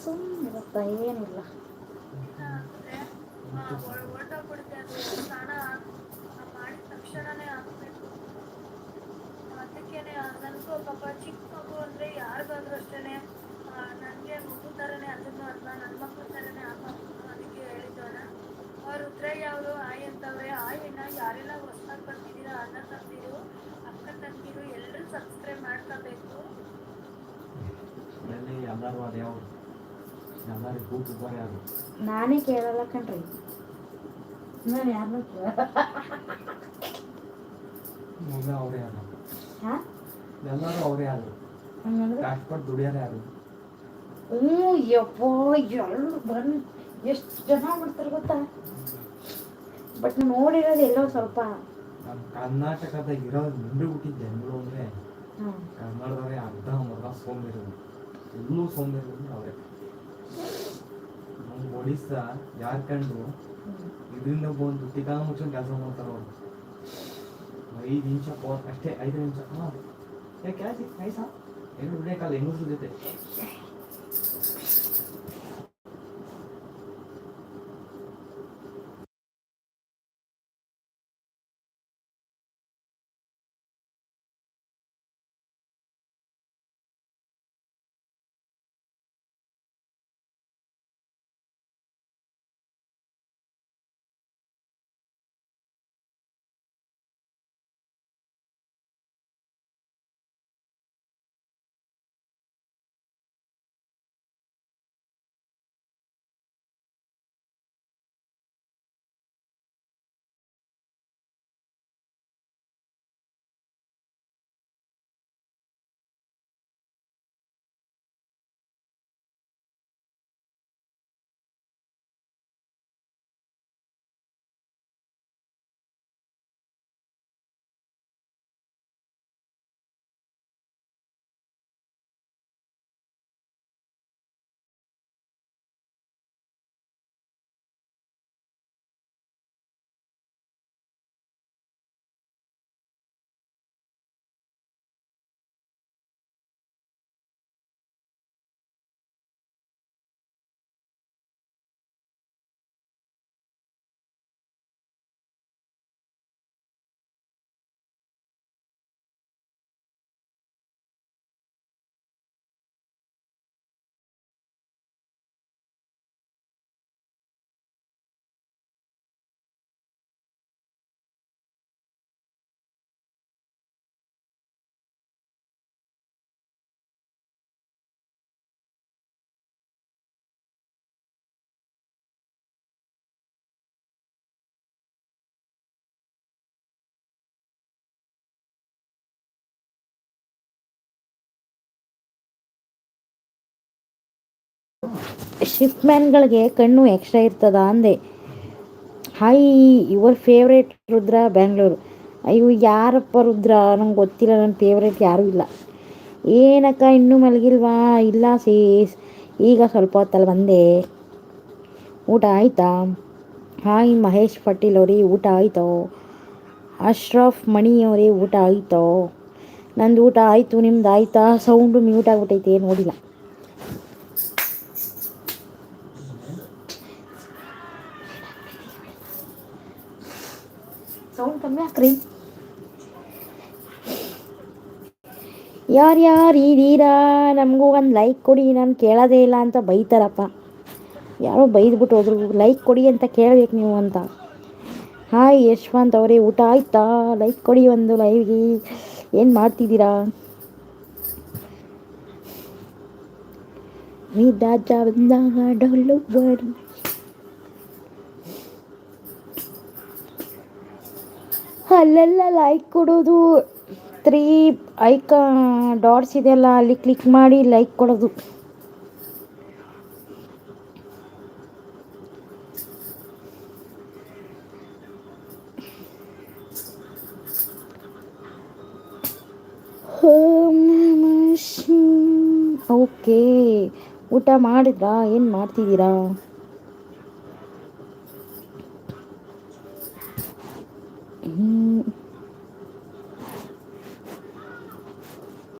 ಸುಮ್ಮನಿರಪ್ಪ ಏನಿಲ್ಲ. ಹೊರಟೋಗ್ಬಿಡುತ್ತೆ ಅದು ಸ್ನಾನ ಮಾಡಿದ ತಕ್ಷಣನೇ ಹಾಕ್ಬೇಕು ಅದಕ್ಕೇನೆ ನನಗೂ ಪಾಪ ಚಿಕ್ಕ ಮಗು ಅಂದರೆ ಯಾರಿಗಾದ್ರೂ ಅಷ್ಟೇ ನನಗೆ ಮಗು ಥರನೇ ಅದನ್ನು ಅರ್ಥ ನನ್ನ ಮಗು ಥರನೇ ಹಾಕೋದು ಅದಕ್ಕೆ ಅವ್ರ ಆಯ್ ಅಂತವ್ರೆ ಯಾರೆಲ್ಲ ಹೊಸ್ದಾಗಿ ಬರ್ತಿದ್ದೀರಾ ಅನ್ನ ತಂದಿರು ಎಲ್ಲರೂ ಅದು ಯಾವುದು ಎಲ್ಲರೂ ಯಾರು ನಾನೇ ಕೇಳಲ್ಲ ಕಣ್ರಿ. ನಾನು ಯಾರನ್ನೂ ಮೊದಲು ಅವರೇ ಯಾರು ಹಾಂ? ಎಲ್ಲರೂ ಅವರೇ ಯಾರು ಹಂಗಂದ್ರೆ? ಕಷ್ಟಪಟ್ಟು ದುಡಿಯೋರು ಯಾರು ಹ್ಞೂ ಯಪ್ಪ ಎಲ್ಲರೂ ಬಂದು ಎಷ್ಟು ಜನ ಮಾಡ್ತಾರೆ ಗೊತ್ತಾ? ಬಟ್ ನೋಡಿರೋದು ಎಲ್ಲೋ ಸ್ವಲ್ಪ. ನಮ್ಮ ಕರ್ನಾಟಕದಾಗ ಇರೋದು ನಿಂದು ಜನರು ಅಂದರೆ ಹಾಂ ಕನ್ನಡದವರೇ ಅರ್ಧ ಮರ್ಧ ಸೋಂಬೇರಿರು ಎಲ್ಲೂ ಸೋಂಬೇರಿರು ಅವರೇ. ನಮ್ಮ ಒಡಿಸ್ಸಾ ಜಾರ್ಖಂಡು ಇದರಿಂದ ಬಂದು ಟಿಕಾ ಮುಚ್ಕೊಂಡು ಕೆಲಸ ಮಾಡ್ತಾರೆ ಅವರು ಐದು ನಿಮಿಷ ಅಷ್ಟೇ ಐದು ನಿಮಿಷ. ಹಾಂ. ಕ್ಯಾಸಿ ಐಸಾ ಏನು ಬಿಡಬೇಕಲ್ಲ ಹೆಂಗಸ್ರ ಜೊತೆ. ಶಿಫ್ಟ್ಮ್ಯಾನ್ಗಳಿಗೆ ಕಣ್ಣು ಎಕ್ಸ್ಟ್ರಾ ಇರ್ತದ ಅಂದೆ. Hi your favourite Rudra Bangalore ಅಯ್ಯೋ, ಯಾರಪ್ಪ ರುದ್ರ? ನಂಗೆ ಗೊತ್ತಿಲ್ಲ ನನ್ನ ಫೇವ್ರೇಟ್ ಯಾರೂ ಇಲ್ಲ. ಏನಕ್ಕ, ಇನ್ನೂ ಮಲಗಿಲ್ವಾ? ಇಲ್ಲ ಸೀಸ್ ಈಗ ಸ್ವಲ್ಪ ಹೊತ್ತಲ್ಲಿ ಬಂದೆ. ಊಟ ಆಯಿತಾ? ಹಾಯ್ ಮಹೇಶ್ ಪಟೇಲ್ ಅವರೇ, ಊಟ ಆಯ್ತೋ? ಅಶ್ರಫ್ ಮಣಿ ಅವರೇ, ಊಟ ಆಯಿತೋ? ನಂದು ಊಟ ಆಯಿತು, ನಿಮ್ದು ಆಯಿತಾ? ಸೌಂಡು ಮ್ಯೂಟ್ ಆಗ್ಬಿಟ್ಟೈತೆ ನೋಡಿಲ್ಲ. ಸೌಂಡ್ ಕಮ್ಮಿ ಹಾಕ್ರಿ ಯಾರು ಯಾರು ಇದೀರಾ ನಮಗೂ ಒಂದು ಲೈಕ್ ಕೊಡಿ. ನಾನು ಕೇಳೋದೇ ಇಲ್ಲ ಅಂತ ಬೈತಾರಪ್ಪ. ಯಾರೋ ಬೈದ್ಬಿಟ್ಟು ಹೋದ್ರು. ಲೈಕ್ ಕೊಡಿ ಅಂತ ಕೇಳಬೇಕು ನೀವು ಅಂತ. ಹಾಯ್ ಯಶ್ವಂತ್ ಅವರೇ, ಊಟ ಆಯ್ತಾ? ಲೈಕ್ ಕೊಡಿ ಒಂದು ಲೈವ್ಗೆ ಏನು ಮಾಡ್ತಿದ್ದೀರಾ? ನಿದಾಜ ಬಂದಾಗ ಡೊಳ್ಳು ಬಡಿ ಅಲ್ಲೆಲ್ಲ ಲೈಕ್ ಕೊಡೋದು. ತ್ರೀ ಐಕ ಡಾಟ್ಸ್ ಇದೆಯಲ್ಲ ಅಲ್ಲಿ ಕ್ಲಿಕ್ ಮಾಡಿ ಲೈಕ್ ಕೊಡೋದು. ಓಕೆ ಊಟ ಮಾಡಿದ್ರಾ? ಏನು ಮಾಡ್ತಿದ್ದೀರಾ? Mm-hmm.